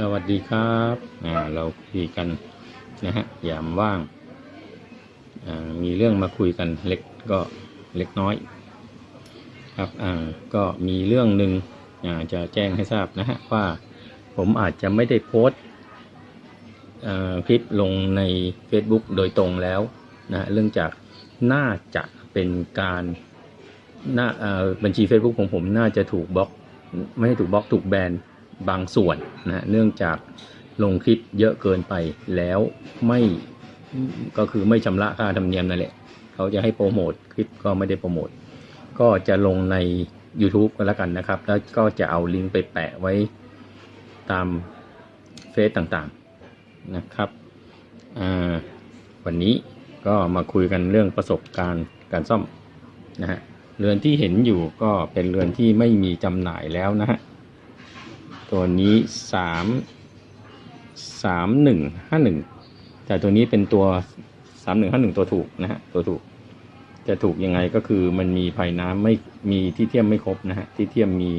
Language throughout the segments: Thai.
สวัสดีครับอ่าเราคุยกันนะฮะยามว่างอ่ามีเรื่องมาคุยกันเล็กก็เล็กน้อย ครับอ่าก็มีเรื่องหนึ่งอ่าจะแจ้งให้ทราบนะฮะว่าผมอาจจะไม่ได้โพสต์อ่าคลิปลงใน Facebook โดยตรงแล้วนะฮะเรื่องจากน่าจะเป็นการน่าอ่าบัญชี Facebook ของผมน่าจะถูกบล็อก ไม่ให้ถูกบล็อกถูกแบน บางส่วนนะเนื่องจากลงคลิปเยอะเกินไปแล้วไม่ก็คือไม่ชำระค่าธรรมเนียมนั่นแหละ เขาจะให้โปรโมทคลิปก็ไม่ได้โปรโมท ก็จะลงใน YouTube ก็แล้วกันนะครับ แล้วก็จะเอาลิงก์ไปแปะไว้ตามเฟซต่างๆนะครับวันนี้ก็มาคุยกันเรื่องประสบการณ์การซ่อมนะฮะเรือนที่เห็นอยู่ก็เป็นเรือนที่ไม่มีจำหน่ายแล้วนะฮะ ตัวนี้สามสามหนึ่งห้าหนึ่งแต่ตัวนี้เป็นตัวสามหนึ่งห้าหนึ่งตัวถูกนะฮะตัวถูกจะถูกยังไงก็คือมันมีภายน้ำไม่มีที่เทียมไม่ครบนะฮะที่เทียมมี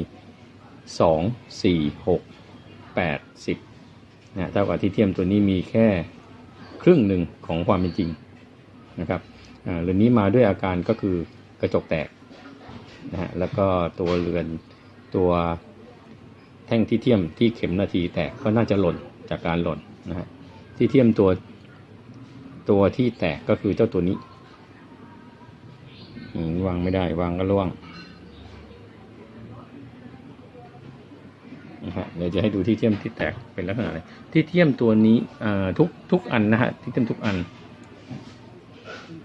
สองสี่หกแปดสิบนะเท่ากับที่เทียมตัวนี้มีแค่ครึ่งหนึ่งของความเป็นจริงนะครับเรือนนี้มาด้วยอาการก็คือกระจกแตกนะฮะแล้วก็ตัวเรือนตัว แท่งที่เทียมที่เข็มนาทีแตกก็น่าจะหล่นจากการหล่นนะฮะที่เทียมตัวตัวที่แตกก็คือเจ้าตัวนี้วางไม่ได้วางก็ร่วงนะฮะเดี๋ยวจะให้ดูที่เทียมที่แตกเป็นลักษณะอะไรที่เทียมตัวนี้อ่าทุกทุกอันนะฮะที่เทียมทุกอัน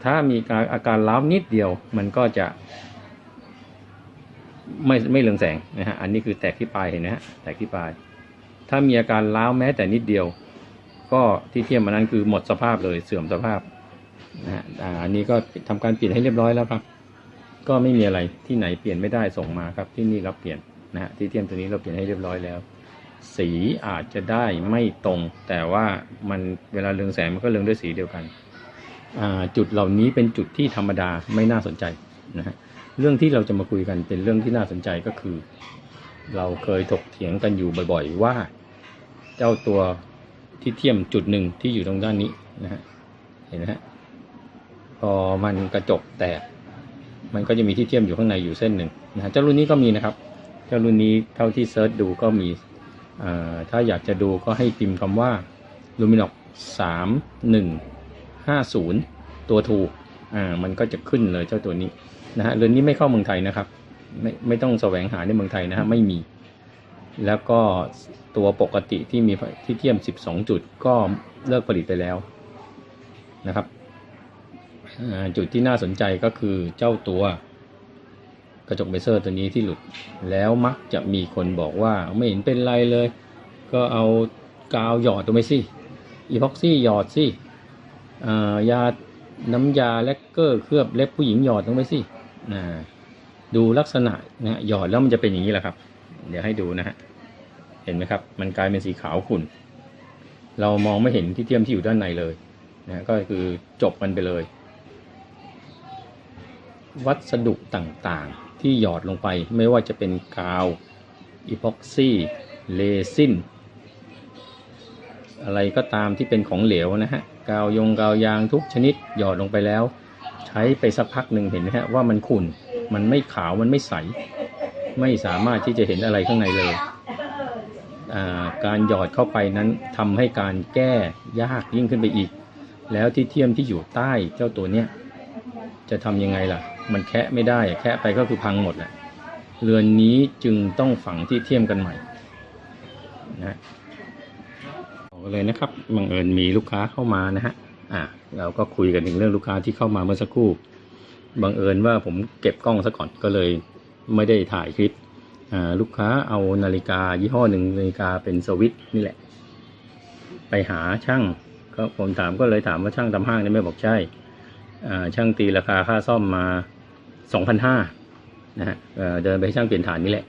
ถ้ามีการอาการล้าวนิดเดียวมันก็จะ ไม่ไม่เรืองแสงนะฮะอันนี้คือแตกที่ปลายเห็นไหมฮะแตกที่ปลาย ถ้ามีอาการล้าวแม้แต่นิดเดียว ก็ที่เทียมมันนั้นคือหมดสภาพเลยเสื่อมสภาพนะฮะอันนี้ก็ทำการเปลี่ยนให้เรียบร้อยแล้วครับ ก็ไม่มีอะไรที่ไหนเปลี่ยนไม่ได้ส่งมาครับที่นี่รับเปลี่ยนนะฮะที่เทียมตัวนี้เราเปลี่ยนให้เรียบร้อยแล้ว สีอาจจะได้ไม่ตรง แต่ว่ามันเวลาเรืองแสงมันก็เรืองด้วยสีเดียวกันอ่าจุดเหล่านี้เป็นจุดที่ธรรมดาไม่น่าสนใจนะฮะ เรื่องที่เราจะมาคุยกันเป็นเรื่องที่น่าสนใจก็คือ เราเคยถกเถียงกันอยู่บ่อยๆว่า เจ้าตัวที่เทียมจุดหนึ่งที่อยู่ตรงด้านนี้นะฮะเห็นไหมฮะพอมันกระจกแตกมันก็จะมีที่เทียมอยู่ข้างในอยู่เส้นหนึ่งนะฮะเจ้ารุ่นนี้ก็มีนะครับเจ้ารุ่นนี้เท่าที่เซิร์ชดูก็มีอ่าถ้าอยากจะดูก็ให้พิมพ์คำว่า Luminox สามหนึ่งห้าศูนย์ตัวถูกอ่ามันก็จะขึ้นเลยเจ้าตัวนี้ นะฮะเรือนนี้ไม่เข้าเมืองไทยนะครับ ไม่ไม่ต้องแสวงหาในเมืองไทยนะฮะไม่มี แล้วก็ตัวปกติที่มีที่เทียม 12 จุดก็เลิกผลิตไปแล้วนะครับจุดที่น่าสนใจก็คือเจ้าตัวกระจกเบเซอร์ตัวนี้ที่หลุด แล้วมักจะมีคนบอกว่าไม่เห็นเป็นไรเลย ก็เอากาวหยอดตรงไปสิอีพ็อกซี่หยอดสิยาน้ำยาแลกเกอร์เคลือบเล็บผู้หญิงหยอดลงไปสิ นะดูลักษณะนะฮะหยอดแล้วมันจะเป็นอย่างนี้แหละครับ เดี๋ยวให้ดูนะฮะเห็นไหมครับ มันกลายเป็นสีขาวขุ่น เรามองไม่เห็นที่เทียมที่อยู่ด้านในเลยนะก็คือจบมันไปเลย วัสดุต่างๆ ที่หยอดลงไปไม่ว่าจะเป็นกาวอีพ็อกซี่เลซินอะไรก็ตามที่เป็นของเหลวนะฮะ กาวยงกาวยางทุกชนิดหยอดลงไปแล้ว ใช้ไปสักพักหนึ่งเห็นไหมฮะว่ามันขุ่น มันไม่ขาวมันไม่ใส ไม่สามารถที่จะเห็นอะไรข้างในเลย การหยอดเข้าไปนั้นทำให้การแก้ยากยิ่งขึ้นไปอีก แล้วที่เทียมที่อยู่ใต้เจ้าตัวเนี้ยจะทำยังไงล่ะ มันแคะไม่ได้แคะไปก็คือพังหมดแหละเรือนนี้จึงต้องฝังที่เทียมกันใหม่นะบอกเลยนะครับบังเอิญมีลูกค้าเข้ามานะฮะ อ่าเราก็คุยกันถึงเรื่องลูกค้าที่เข้ามาเมื่อสักครู่บังเอิญว่าผมเก็บกล้องซะก่อนก็เลยไม่ได้ถ่ายคลิปอ่าลูกค้าเอานาฬิกายี่ห้อหนึ่งนาฬิกาเป็นสวิตนี่แหละ ไปหาช่างก็ผมถามก็เลยถามว่าช่างตามห้างนี่ไม่บอกใช่อ่าช่างตีราคาค่าซ่อมมาสองพันห้านะฮะเดินไปช่างเปลี่ยนฐานนี่แหละ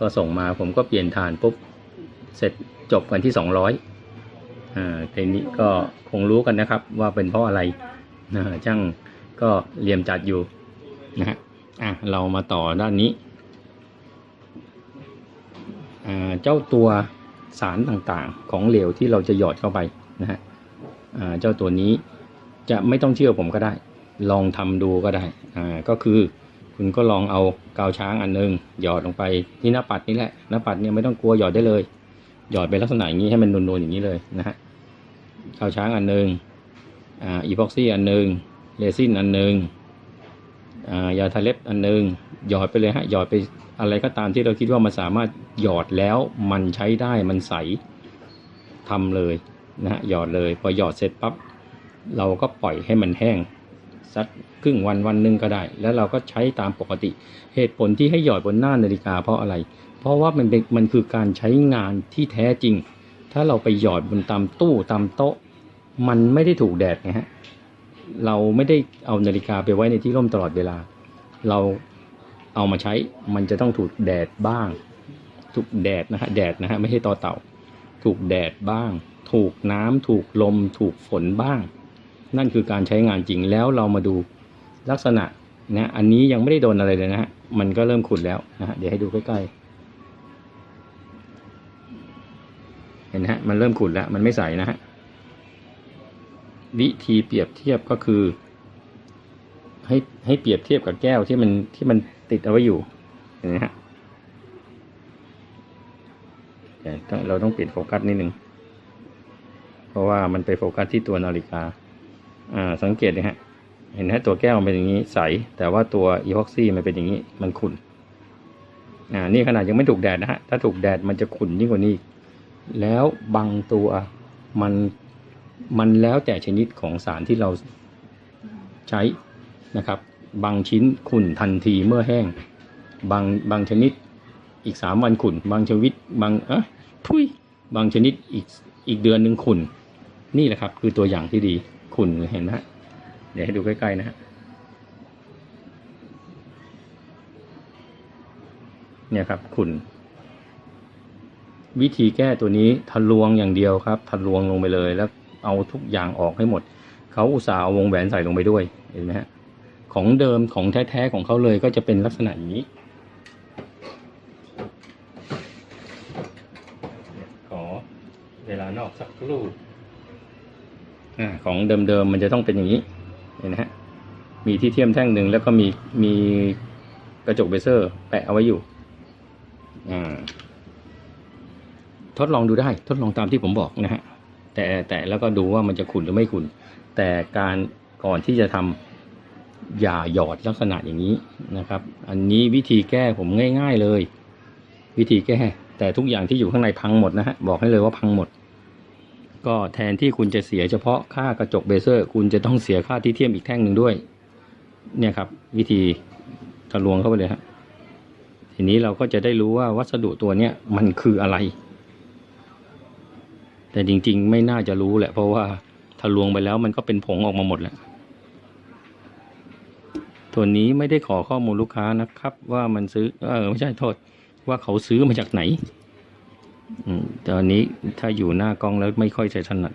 ก็ส่งมาผมก็เปลี่ยนฐานปุ๊บเสร็จจบกันที่สองร้อยอ่าทีนี้ก็ งรู้กันนะครับ ว่าเป็นเพราะอะไรนะช่างก็เหลี่ยมจัดอยู่นะฮะอะเรามาต่อด้านนี้อ่าเจ้าตัวสารต่างๆของเหลวที่เราจะหยอดเข้าไปนะฮะอ่าเจ้าตัวนี้จะไม่ต้องเชื่อผมก็ได้ ลองทำดูก็ได้อ่าก็คือคุณก็ลองเอากาวช้างอันหนึง หยอดลงไปที่หน้าปัดนี่แหละหน้าปัดเนี่ยไม่ต้องกลัวหยอดได้เลย หยอดเป็นลักษณะอย่างนี้ให้มันนูนๆอย่างนี้เลยนะฮะ กาวช้างอันหนึงอ่าอีพ็อกซี่อันหนึ่งเรซินอันหนึงอ่ายาทาเล็บอันหนึ่งหยอดไปเลยฮะหยอดไปอะไรก็ตามที่เราคิดว่ามันสามารถหยอดแล้วมันใช้ได้มันใสทำเลยนะฮะหยอดเลย พอหยอดเสร็จปั๊บเราก็ปล่อยให้มันแห้งสักครึ่งวันวันหนึ่งก็ได้ แล้วเราก็ใช้ตามปกติ เหตุผลที่ให้หยอดบนหน้านาฬิกาเพราะอะไร เพราะว่ามันเป็นมันคือการใช้งานที่แท้จริง ถ้าเราไปหยอดบนตามตู้ตามโต๊ะ มันไม่ได้ถูกแดดไงฮะเราไม่ได้เอานาฬิกาไปไว้ในที่ร่มตลอดเวลา เราเอามาใช้มันจะต้องถูกแดดบ้าง ถูกแดดนะฮะแดดนะฮะไม่ใช่ต่อเต่า ถูกแดดบ้าง ถูกน้ำถูกลม ถูกฝนบ้าง นั่นคือการใช้งานจริงแล้วเรามาดูลักษณะนะอันนี้ยังไม่ได้โดนอะไรเลยนะฮะมันก็เริ่มขุ่นแล้วนะฮะเดี๋ยวให้ดูใกล้ๆ ห็นฮะมันเริ่มขุ่นแล้วมันไม่ใสนะฮะวิธีเปรียบเทียบก็คือ ให้ให้เปรียบเทียบกับแก้วที่มันที่มันติดเอาไว้อยู่เห็นไหมฮะเราต้องเปลี่ยนโฟกัสนิดนึงเพราะว่ามันไปโฟกัสที่ตัวนาฬิกา อ่า สังเกตนะฮะ เห็นไหมตัวแก้วมันเป็นอย่างนี้ใส แต่ว่าตัวอีพ็อกซี่มันเป็นอย่างนี้ มันขุ่น อ่า นี่ขนาดยังไม่ถูกแดดนะฮะ ถ้าถูกแดดมันจะขุ่นยิ่งกว่านี้ แล้วบางตัวมันมันแล้วแต่ชนิดของสารที่เราใช้นะครับ บางชิ้นขุ่นทันทีเมื่อแห้ง บางบางชนิดอีกสามวันขุ่น บางชนิดบางเอะทุยบางชนิดอีกอีกเดือนหนึ่งขุ่น นี่แหละครับ คือตัวอย่างที่ดีขุ่นเห็นไหมเดี๋ยวให้ดูใกล้ๆนะฮะเนี่ยครับขุ่น วิธีแก้ตัวนี้ทะลวงอย่างเดียวครับทะลวงลงไปเลยแล้วเอาทุกอย่างออกให้หมด เขาอุตส่าห์เอาวงแหวนใส่ลงไปด้วยเห็นไหมฮะของเดิมของแท้ๆของเขาเลยก็จะเป็นลักษณะอย่างนี้ขอเวลานอกสักครู่อ่าของเดิมๆมันจะต้องเป็นอย่างนี้เห็นไหมฮะมีที่เทียมแท่งหนึ่งแล้วก็มีมีกระจกเบเซอร์ แปะเอาไว้อยู่อ่า ทดลองดูได้ทดลองตามที่ผมบอกนะฮะแต่แต่แล้วก็ดูว่ามันจะขุ่นหรือไม่ขุ่นแต่การก่อนที่จะทำอย่าหยอดลักษณะอย่างนี้นะครับ อันนี้วิธีแก้ผมง่าย ๆเลย วิธีแก้ แต่ทุกอย่างที่อยู่ข้างในพังหมดนะฮะบอกให้เลยว่าพังหมด ก็แทนที่คุณจะเสียเฉพาะค่ากระจกเบเซอร์ คุณจะต้องเสียค่าที่เทียมอีกแท่งหนึ่งด้วย เนี่ยครับ วิธีทะลวงเข้าไปเลยฮะทีนี้เราก็จะได้รู้ว่าวัสดุตัวเนี้ยมันคืออะไร แต่จริงๆ ไม่น่าจะรู้แหละ เพราะว่าทะลวงไปแล้วมันก็เป็นผงออกมาหมดแล้วตัวนี้ไม่ได้ขอข้อมูลลูกค้านะครับ ว่ามันซื้อ เออไม่ใช่โทษ ว่าเขาซื้อมาจากไหนอืมตอนนี้ถ้าอยู่หน้ากล้องแล้วไม่ค่อยจะถนัด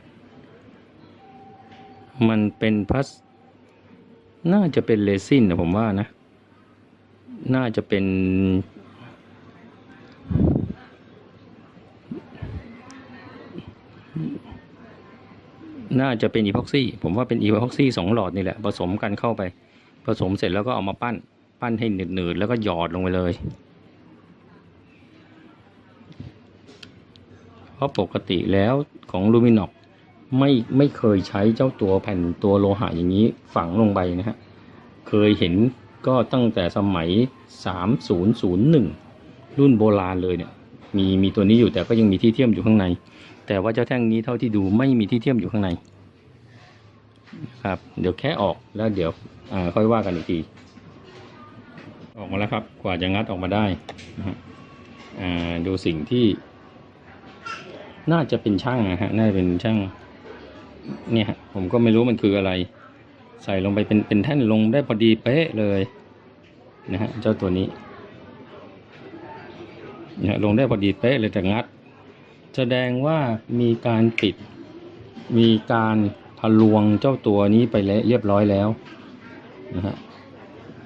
มันเป็นพลาสน่าจะเป็นเรซินนะผมว่านะ น่าจะเป็น น่าจะเป็นอีพ็อกซี่ ผมว่าเป็นอีพ็อกซี่สองหลอดนี่แหละ ผสมกันเข้าไป ผสมเสร็จแล้วก็เอามาปั้น ปั้นให้หนืดๆแล้วก็หยอดลงไปเลย เพราะปกติแล้วของลูมินอกไม่ไม่เคยใช้เจ้าตัวแผ่นตัวโลหะอย่างนี้ฝังลงไปนะฮะ เคยเห็นก็ตั้งแต่สมัย 3001 รุ่นโบราณเลยเนี่ย มีมีตัวนี้อยู่แต่ก็ยังมีที่เทียมอยู่ข้างใน แต่ว่าเจ้าแท่งนี้เท่าที่ดูไม่มีที่เทียมอยู่ข้างในครับ เดี๋ยวแค่ออกแล้วเดี๋ยวอ่าค่อยว่ากันอีกที ออกมาแล้วครับ กว่าจะงัดออกมาได้นะฮะอ่าดูสิ่งที่ น่าจะเป็นช่างนะฮะน่าจะเป็นช่าง เนี่ยผมก็ไม่รู้มันคืออะไร ใส่ลงไปเป็นเป็นแท่นลงได้พอดีเป๊ะเลยนะฮะเจ้าตัวนี้เนี่ยลงได้พอดีเป๊ะเลยแต่งัด แสดงว่ามีการปิด มีการทะลวงเจ้าตัวนี้ไปแล้วเรียบร้อยแล้วนะฮะ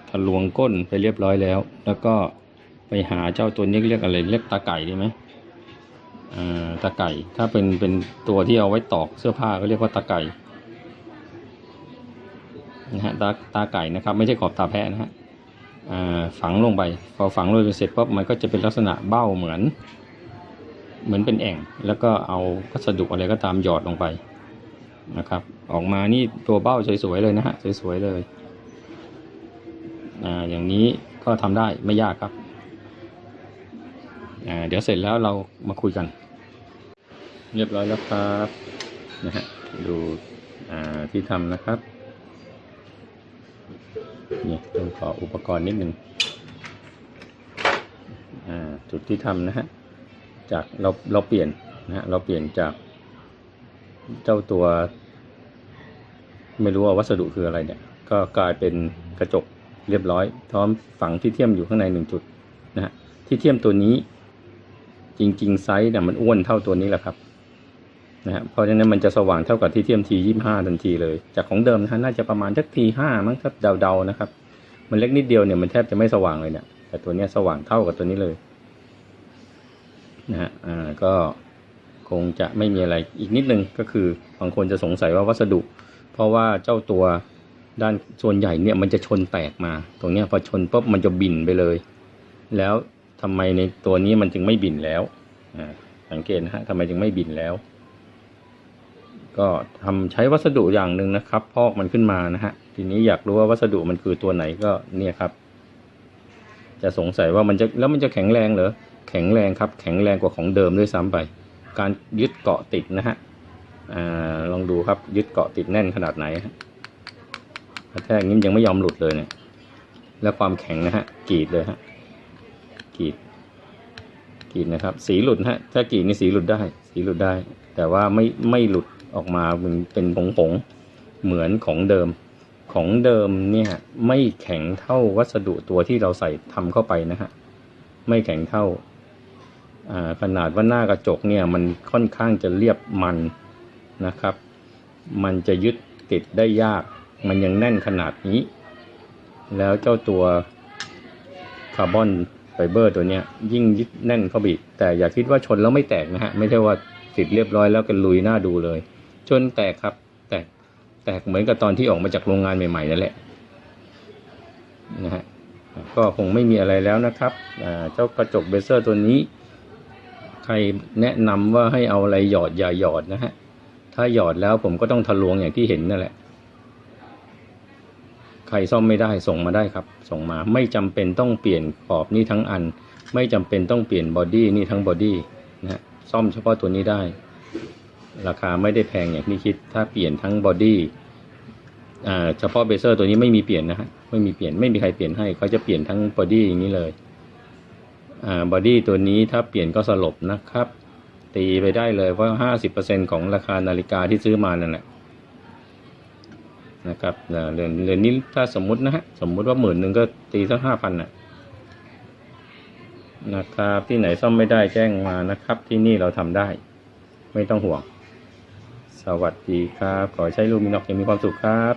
ทะลวงก้นไปเรียบร้อยแล้ว แล้วก็ไปหาเจ้าตัวนี้เรียกอะไรเรียกตาไก่ได้ไหมอ่าตะไก่ ถ้าเป็นเป็นตัวที่เอาไว้ตอกเสื้อผ้าก็เรียกว่าตะไก่นะฮะตาตาไก่นะครับ ไม่ใช่ขอบตาแพะนะฮะอ่าฝังลงไป พอฝังลงไปเสร็จปั๊บมันก็จะเป็นลักษณะเบ้าเหมือน เหมือนเป็นแอ่ง แล้วก็เอาวัสดุอะไรก็ตามหยอดลงไปนะครับ ออกมานี่ตัวเบ้าสวยๆเลยนะฮะสวยๆเลยอ่าอย่างนี้ก็ทำได้ไม่ยากครับอ่าเดี๋ยวเสร็จแล้วเรามาคุยกัน เรียบร้อยแล้วครับนะฮะดูอ่าที่ทำนะครับนี่ต้องขออุปกรณ์นิดหนึงอ่าจุดที่ทำนะฮะ จากเราเราเปลี่ยนนะฮะเราเปลี่ยนจากเจ้าตัว ไม่รู้ว่าวัสดุคืออะไรเนี่ย ก็กลายเป็นกระจกเรียบร้อยพร้อมฝังที่เทียมอยู่ข้างในหนึ่งจุดนะฮะที่เทียมตัวนี้จริงๆไซส์เนี่ยมันอ้วนเท่าตัวนี้แหละครับนะฮะเพราะฉะนั้นมันจะสว่างเท่ากับที่เทียมทียี่ห้าทันทีเลย จากของเดิมนะฮะน่าจะประมาณสักทีห้ามั้งครับเดาๆนะครับ มันเล็กนิดเดียวเนี่ยมันแทบจะไม่สว่างเลยเนี่ยแต่ตัวนี้สว่างเท่ากับตัวนี้เลย นะฮะอ่าก็คงจะไม่มีอะไรอีกนิดนึงก็คือบางคนจะสงสัยว่าวัสดุ เพราะว่าเจ้าตัวด้านส่วนใหญ่เนี่ยมันจะชนแตกมา ตรงเนี้ยพอชนปุ๊บมันจะบินไปเลย แล้วทำไมในตัวนี้มันจึงไม่บินแล้วอ่าสังเกตนะฮะทำไมจึงไม่บินแล้ว ก็ทำใช้วัสดุอย่างหนึ่งนะครับ พอกมันขึ้นมานะฮะทีนี้อยากรู้ว่าวัสดุมันคือตัวไหนก็เนี่ยครับ จะสงสัยว่ามันจะแล้วมันจะแข็งแรงเหรอ แข็งแรงครับ แข็งแรงกว่าของเดิมด้วยซ้ำไป การยึดเกาะติดนะฮะอลองดูครับยึดเกาะติดแน่นขนาดไหนกระแทกนี้ยังไม่ยอมหลุดเลยเนี่ยแล้วความแข็งนะฮะกรีดเลยฮะกรีดกรีดนะครับ สีหลุดนะฮะถ้ากรีดนี่สีหลุดได้ สีหลุดได้ แต่ว่าไม่ไม่หลุดออกมาเป็นผงผงเหมือนของเดิมของเดิมเนี่ยไม่แข็งเท่าวัสดุตัวที่เราใส่ทำเข้าไปนะฮะไม่แข็งเท่า ขนาดว่าหน้ากระจกเนี่ยมันค่อนข้างจะเรียบมันนะครับ มันจะยึดติดได้ยาก มันยังแน่นขนาดนี้ แล้วเจ้าตัวคาร์บอนไฟเบอร์ตัวเนี้ยยิ่งยึดแน่นเข้าไปอีแต่อย่าคิดว่าชนแล้วไม่แตกนะฮะ ไม่ใช่ว่าติดเรียบร้อยแล้วกันลุยหน้าดูเลย ชนแตกครับ แตก แตกเหมือนกับตอนที่ออกมาจากโรงงานใหม่ๆนั่นแหละนะฮะ ก็คงไม่มีอะไรแล้วนะครับ เจ้ากระจกเบเซอร์ตัวนี้ ใครแนะนำว่าให้เอาอะไรหยอดอย่าหยอดนะฮะ ถ้าหยอดแล้วผมก็ต้องทะลวงอย่างที่เห็นนั่นแหละ ใครซ่อมไม่ได้ส่งมาได้ครับ ส่งมาไม่จำเป็นต้องเปลี่ยนขอบนี่ทั้งอัน ไม่จำเป็นต้องเปลี่ยนบอดี้นี่ทั้งบอดี้นะฮะซ่อมเฉพาะตัวนี้ได้ ราคาไม่ได้แพงอย่างที่คิด ถ้าเปลี่ยนทั้งบอดี้อ่าเฉพาะเบเซอร์ตัวนี้ไม่มีเปลี่ยนนะฮะไม่มีเปลี่ยนไม่มีใครเปลี่ยนให้เขาจะเปลี่ยนทั้งบอดี้อย่างนี้เลย บอดี้ตัวนี้ถ้าเปลี่ยนก็สลบนะครับ ตีไปได้เลยว่าห้าสิบเปอร์เซ็นของราคานาฬิกาที่ซื้อมานั่นแหละนะครับเรือนเรือนนี้ถ้าสมมุตินะฮะสมมุติว่าหมื่นหนึ่งก็ตีสักห้าพันน่ะนะครับที่ไหนซ่อมไม่ได้แจ้งมานะครับ ที่นี่เราทำได้ ไม่ต้องห่วง สวัสดีครับ ขอใช้ลูมินอกอย่างมีความสุขครับ